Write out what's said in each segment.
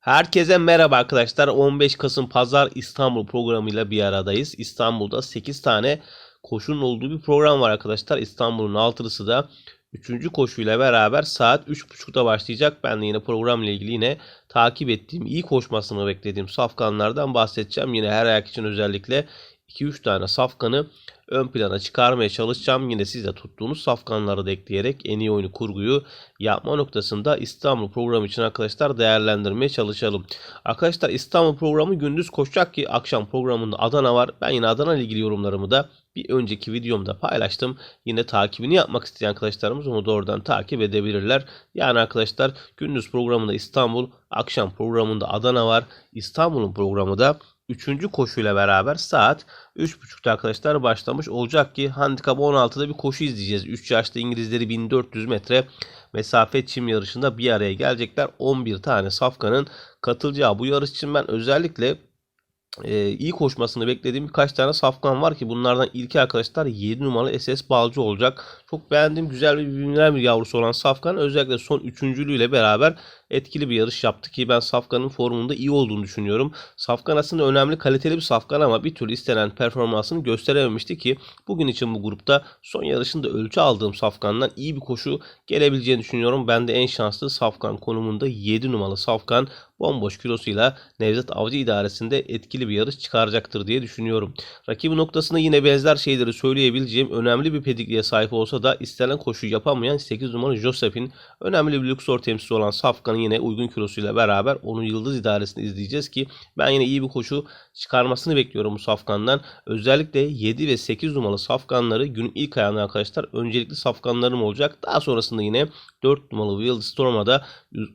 Herkese merhaba arkadaşlar. 15 Kasım Pazar İstanbul programıyla bir aradayız. İstanbul'da 8 tane koşunun olduğu bir program var arkadaşlar. İstanbul'un altılısı da 3. koşuyla beraber saat 3.30'da başlayacak. Ben de yine programla ilgili yine takip ettiğim, iyi koşmasını beklediğim safkanlardan bahsedeceğim. Yine her ayak için özellikle 2-3 tane safkanı ön plana çıkarmaya çalışacağım. Yine siz de tuttuğunuz safkanları da ekleyerek en iyi oyunu kurguyu yapma noktasında İstanbul programı için arkadaşlar değerlendirmeye çalışalım. Arkadaşlar İstanbul programı gündüz koşacak ki akşam programında Adana var. Ben yine Adana ile ilgili yorumlarımı da bir önceki videomda paylaştım. Yine takibini yapmak isteyen arkadaşlarımız onu da oradan takip edebilirler. Yani arkadaşlar gündüz programında İstanbul, akşam programında Adana var. İstanbul'un programı da 3. koşuyla beraber saat 3.30'da arkadaşlar başlamış olacak ki handikap 16'da bir koşu izleyeceğiz. 3 yaşlı İngilizleri 1400 metre mesafe çim yarışında bir araya gelecekler. 11 tane safkanın katılacağı bu yarış için ben özellikle e, iyi koşmasını beklediğim birkaç tane safkan var ki bunlardan ilki arkadaşlar 7 numaralı SS Balcı olacak. Çok beğendiğim güzel bir bilinmeyen bir yavrusu olan Safkan özellikle son üçüncülüğüyle beraber etkili bir yarış yaptı ki ben Safkan'ın formunda iyi olduğunu düşünüyorum. Safkan aslında önemli kaliteli bir Safkan ama bir türlü istenen performansını gösterememişti ki bugün için bu grupta son yarışında ölçü aldığım Safkan'dan iyi bir koşu gelebileceğini düşünüyorum. Ben de en şanslı Safkan konumunda 7 numaralı Safkan bomboş kilosuyla Nevzat Avcı idaresinde etkili bir yarış çıkaracaktır diye düşünüyorum. Rakibi noktasında yine benzer şeyleri söyleyebileceğim önemli bir pedigriye sahip olsa da istenen koşuyu yapamayan 8 numaralı Joseph'in önemli bir Luxor temsilcisi olan Safkan'ın yine uygun kilosuyla beraber onun yıldız idaresini izleyeceğiz ki ben yine iyi bir koşu çıkarmasını bekliyorum bu Safkan'dan. Özellikle 7 ve 8 numaralı Safkanları günün ilk ayağında arkadaşlar öncelikli Safkanlarım olacak. Daha sonrasında yine 4 numaralı Wild Storm'a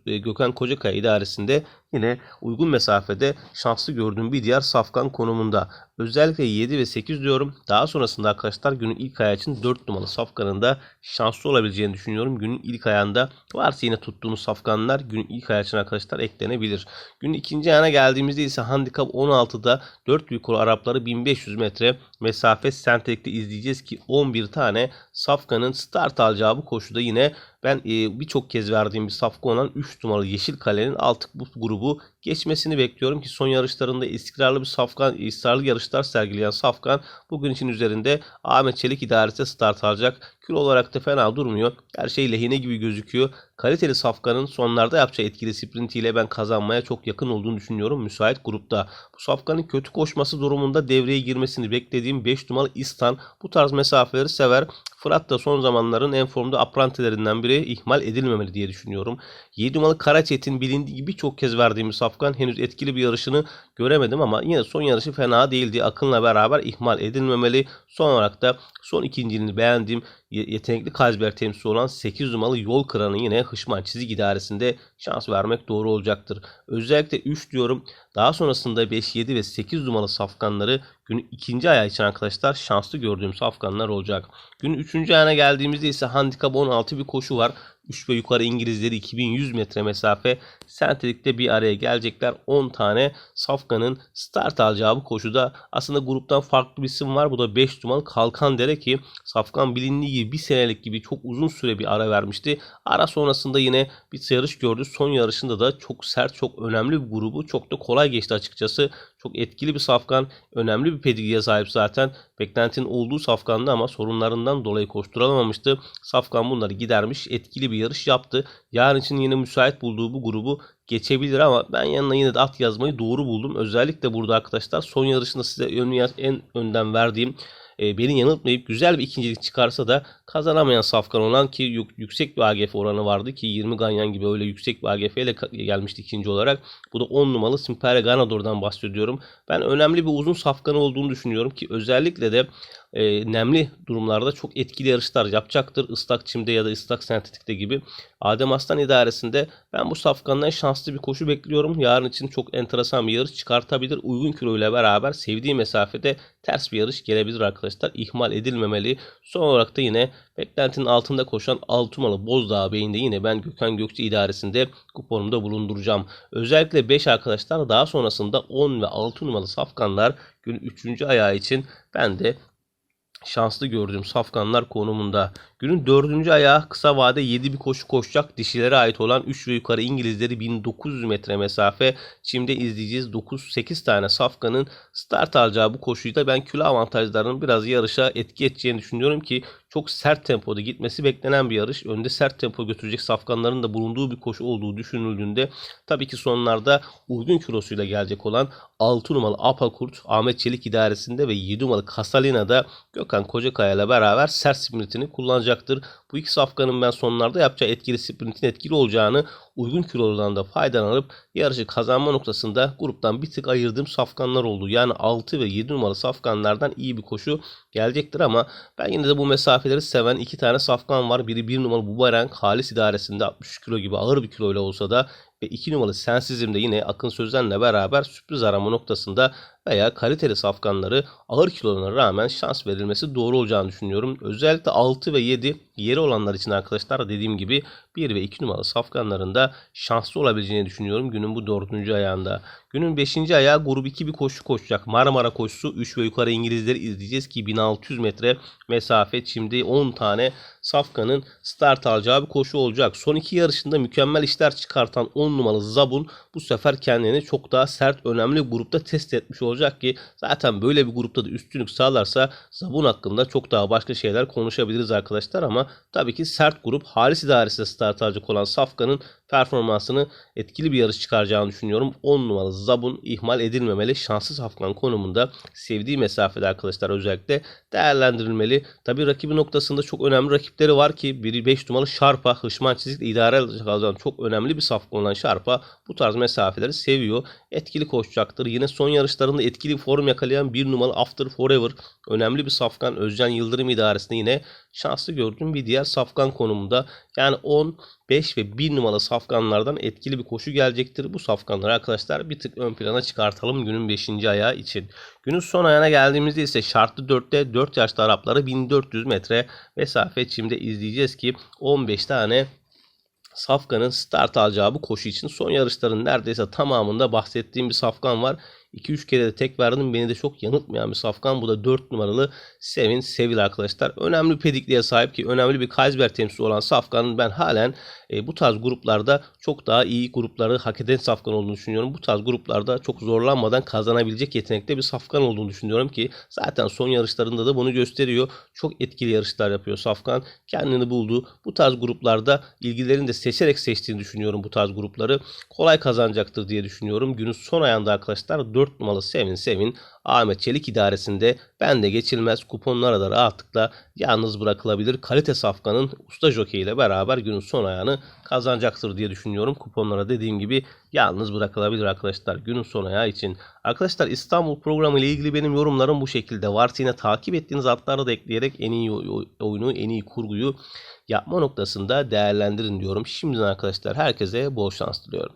e, Gökhan Kocakaya idaresinde yine uygun mesafede şanslı gördüğüm bir diğer safkan konumunda. Özellikle 7 ve 8 diyorum. Daha sonrasında arkadaşlar günün ilk ayağı için 4 numaralı safkanın da şanslı olabileceğini düşünüyorum. Günün ilk ayağında varsa yine tuttuğunuz safkanlar günün ilk ayağı için arkadaşlar eklenebilir. Günün ikinci ayağına geldiğimizde ise handikap 16'da 4 yukarı Arapları 1500 metre mesafe sentelikte izleyeceğiz ki 11 tane safkanın start alacağı bu koşuda yine ben e, birçok kez verdiğim bir safka olan 3 numaralı Yeşil Kale'nin artık bu grubu geçmesini bekliyorum ki son yarışlarında istikrarlı bir safkan, ısrarlı yarışlar sergileyen safkan bugün için üzerinde Ahmet Çelik idaresi start alacak. Kilo olarak da fena durmuyor. Her şey lehine gibi gözüküyor. Kaliteli safkanın sonlarda yapacağı etkili sprintiyle ben kazanmaya çok yakın olduğunu düşünüyorum müsait grupta. Bu safkanın kötü koşması durumunda devreye girmesini beklediğim 5 numaralı İstan bu tarz mesafeleri sever. Fırat da son zamanların en formda aprantilerinden biri ihmal edilmemeli diye düşünüyorum. 7 numaralı Karaçet'in bilindiği gibi birçok kez verdiğim Safkan henüz etkili bir yarışını göremedim ama yine son yarışı fena değildi. Akın'la beraber ihmal edilmemeli. Son olarak da son ikinciliğini beğendiğim yetenekli Kazber temsilcisi olan 8 numaralı yol kıranı yine Hışman çizik idaresinde şans vermek doğru olacaktır. Özellikle 3 diyorum. Daha sonrasında 5, 7 ve 8 numaralı safkanları günün ikinci ayağı için arkadaşlar şanslı gördüğüm safkanlar olacak. Günün üçüncü ayağına geldiğimizde ise handikap 16 bir koşu var. 3 ve yukarı İngilizleri 2100 metre mesafe sentelikte bir araya gelecekler. 10 tane Safkan'ın start alacağı bu koşuda aslında gruptan farklı bir isim var. Bu da 5 numaralı Kalkan Dere ki Safkan bilindiği gibi bir senelik gibi çok uzun süre bir ara vermişti. Ara sonrasında yine bir yarış gördü. Son yarışında da çok sert, çok önemli bir grubu. Çok da kolay geçti açıkçası. Çok etkili bir safkan. Önemli bir pedigriye sahip zaten. Beklentinin olduğu safkandı ama sorunlarından dolayı koşturamamıştı. Safkan bunları gidermiş. Etkili bir yarış yaptı. Yarın için yine müsait bulduğu bu grubu geçebilir ama ben yanına yine de at yazmayı doğru buldum. Özellikle burada arkadaşlar son yarışında size en önden verdiğim e, beni yanıltmayıp güzel bir ikincilik çıkarsa da kazanamayan safkan olan ki yüksek bir AGF oranı vardı ki 20 ganyan gibi öyle yüksek bir AGF ile gelmişti ikinci olarak. Bu da 10 numaralı Simpere Ganador'dan bahsediyorum. Ben önemli bir uzun safkanı olduğunu düşünüyorum ki özellikle de e, nemli durumlarda çok etkili yarışlar yapacaktır. Islak çimde ya da ıslak sentetikte gibi. Adem Aslan idaresinde ben bu safkandan şanslı bir koşu bekliyorum. Yarın için çok enteresan bir yarış çıkartabilir. Uygun kilo ile beraber sevdiği mesafede ters bir yarış gelebilir arkadaşlar. İhmal edilmemeli. Son olarak da yine beklentinin altında koşan Altumalı Bozdağ Bey'inde yine ben Gökhan Gökçe idaresinde kuponumda bulunduracağım. Özellikle 5 arkadaşlar daha sonrasında 10 ve 6 numaralı safkanlar gün 3. ayağı için ben de şanslı gördüğüm safkanlar konumunda. Gün Günün dördüncü ayağı kısa vade 7 bir koşu koşacak. Dişilere ait olan 3 ve yukarı İngilizleri 1900 metre mesafe. Çim'de izleyeceğiz. 9-8 tane safkanın start alacağı bu koşuyu da ben kilo avantajlarının biraz yarışa etki edeceğini düşünüyorum ki çok sert tempoda gitmesi beklenen bir yarış. Önde sert tempo götürecek safkanların da bulunduğu bir koşu olduğu düşünüldüğünde tabii ki sonlarda uygun kilosuyla gelecek olan 6 numaralı Apakurt Ahmet Çelik idaresinde ve 7 numaralı Kasalina'da Gökhan Kocakaya ile beraber sert sprintini kullanacaktır. Bu iki safkanın ben sonlarda yapacağı etkili sprintin etkili olacağını uygun kilolardan da faydalanıp yarışı kazanma noktasında gruptan bir tık ayırdığım safkanlar oldu. Yani 6 ve 7 numaralı safkanlardan iyi bir koşu gelecektir ama ben yine de bu mesafeleri seven iki tane safkan var. Biri 1 numaralı Bubarang Halis idaresinde 63 kilo gibi ağır bir kiloyla olsa da ve 2 numaralı Sensizm'de yine Akın Sözen'le beraber sürpriz arama noktasında veya kaliteli safkanları ağır kilolarına rağmen şans verilmesi doğru olacağını düşünüyorum. Özellikle 6 ve 7 yeri olanlar için arkadaşlar dediğim gibi 1 ve 2 numaralı safkanlarında şanslı olabileceğini düşünüyorum günün bu 4. ayağında. Günün 5. ayağı grup 2 bir koşu koşacak. Marmara koşusu 3 ve yukarı İngilizleri izleyeceğiz ki 1600 metre mesafe şimdi 10 tane safkanın start alacağı bir koşu olacak. Son iki yarışında mükemmel işler çıkartan 10 numaralı Zabun bu sefer kendini çok daha sert önemli grupta test etmiş olacak ki zaten böyle bir grupta da üstünlük sağlarsa Zabun hakkında çok daha başka şeyler konuşabiliriz arkadaşlar ama tabii ki sert grup Halis idaresinde start alacak olan Safkan'ın performansını etkili bir yarış çıkaracağını düşünüyorum. 10 numaralı Zabun ihmal edilmemeli. Şanssız Afgan konumunda sevdiği mesafede arkadaşlar özellikle değerlendirilmeli. Tabi rakibi noktasında çok önemli rakipleri var ki biri 5 numaralı Şarpa, Hışman Çizik'le idare alacak çok önemli bir safkan olan Şarpa bu tarz mesafeleri seviyor. Etkili koşacaktır. Yine son yarışlarında etkili form yakalayan 1 numaralı After Forever önemli bir safkan Özcan Yıldırım idaresinde yine şanslı gördüğüm bir diğer safkan konumunda. Yani 10, 5 ve 1 numaralı safkanlardan etkili bir koşu gelecektir. Bu safkanları arkadaşlar bir tık ön plana çıkartalım günün 5. ayağı için. Günün son ayağına geldiğimizde ise şartlı 4'te 4 yaşlı Arapları 1400 metre mesafe çimde izleyeceğiz ki 15 tane Safkan'ın start alacağı bu koşu için son yarışların neredeyse tamamında bahsettiğim bir Safkan var. 2-3 kere de tek verdim. Beni de çok yanıltmayan bir safkan. Bu da 4 numaralı Sevin Sevil arkadaşlar. Önemli pedikliğe sahip ki önemli bir Kaysber temsilcisi olan safkanın ben halen e, bu tarz gruplarda çok daha iyi grupları hak eden safkan olduğunu düşünüyorum. Bu tarz gruplarda çok zorlanmadan kazanabilecek yetenekte bir safkan olduğunu düşünüyorum ki zaten son yarışlarında da bunu gösteriyor. Çok etkili yarışlar yapıyor safkan. Kendini buldu. Bu tarz gruplarda ilgilerini de seçerek seçtiğini düşünüyorum bu tarz grupları. Kolay kazanacaktır diye düşünüyorum. Günün son ayağında arkadaşlar 4 numaralı Sevin Sevin Ahmet Çelik idaresinde ben de geçilmez kuponlara da rahatlıkla yalnız bırakılabilir. Kalite safkanın usta jockey ile beraber günün son ayağını kazanacaktır diye düşünüyorum. Kuponlara dediğim gibi yalnız bırakılabilir arkadaşlar günün son ayağı için. Arkadaşlar İstanbul programı ile ilgili benim yorumlarım bu şekilde. Varsa yine takip ettiğiniz atları da ekleyerek en iyi oyunu, en iyi kurguyu yapma noktasında değerlendirin diyorum. Şimdiden arkadaşlar herkese bol şans diliyorum.